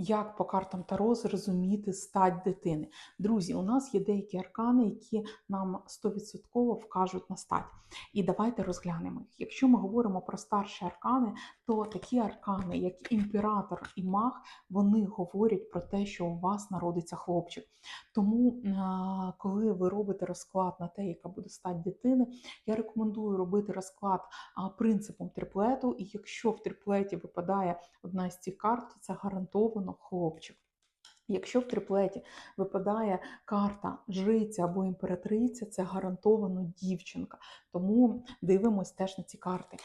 Як по картам Таро зрозуміти стать дитини? Друзі, у нас є деякі аркани, які нам 100% вкажуть на стать. І давайте розглянемо їх. Якщо ми говоримо про старші аркани, то такі аркани, як імператор і маг, вони говорять про те, що у вас народиться хлопчик. Тому, коли ви робите розклад на те, яка буде стать дитини, я рекомендую робити розклад принципом триплету. І якщо в триплеті випадає одна з цих карт, то це гарантовано хлопчик. Якщо в триплеті випадає карта жриця або імператриця, це гарантовано дівчинка. Тому дивимось теж на ці карти.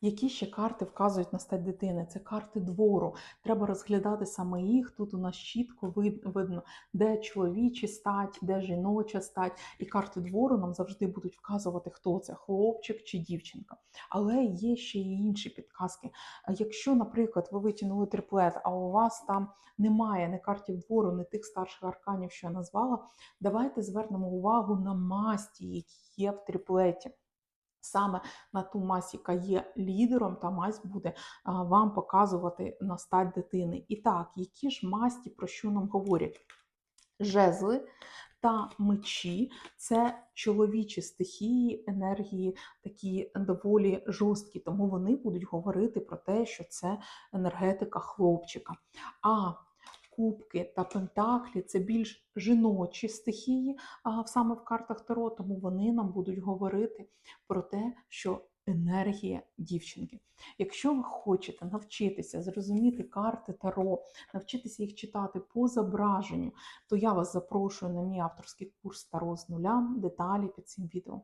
Які ще карти вказують на стать дитини? Це карти двору. Треба розглядати саме їх. Тут у нас чітко видно, де чоловічі стать, де жіноча стать. І карти двору нам завжди будуть вказувати, хто це хлопчик чи дівчинка. Але є ще й інші підказки. Якщо, наприклад, ви витягнули триплет, а у вас там немає ні картів двору, ні тих старших арканів, що я назвала, давайте звернемо увагу на масті, які є в триплеті. Саме на ту мазь, яка є лідером, та мазь буде вам показувати на стать дитини. І так, які ж масті про що нам говорять? Жезли та мечі це чоловічі стихії, енергії такі доволі жорсткі, тому вони будуть говорити про те, що це енергетика хлопчика. А кубки та пентаклі це більш жіночі стихії, саме в картах Таро, тому вони нам будуть говорити про те, що енергія дівчинки. Якщо ви хочете навчитися зрозуміти карти Таро, навчитися їх читати по зображенню, то я вас запрошую на мій авторський курс Таро з нуля. Деталі під цим відео.